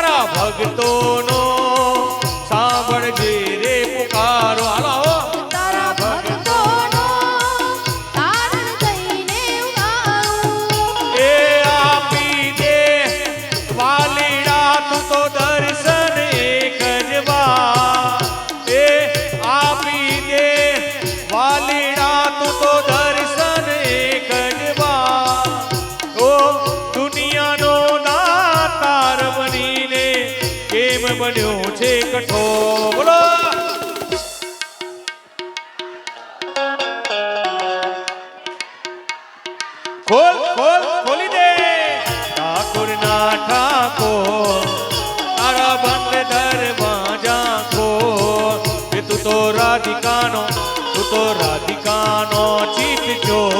તારા ભક્તોનો કેમ બન્યો છે કઠોર. બોલો. ખોલ ખોલ, ખોલી દે. ઠાકોર ના ઠાકોર તારા બંધ દરવાજા જાખો તું તો રાધિકાનો, તું તો રાધિકાનો ચીત છો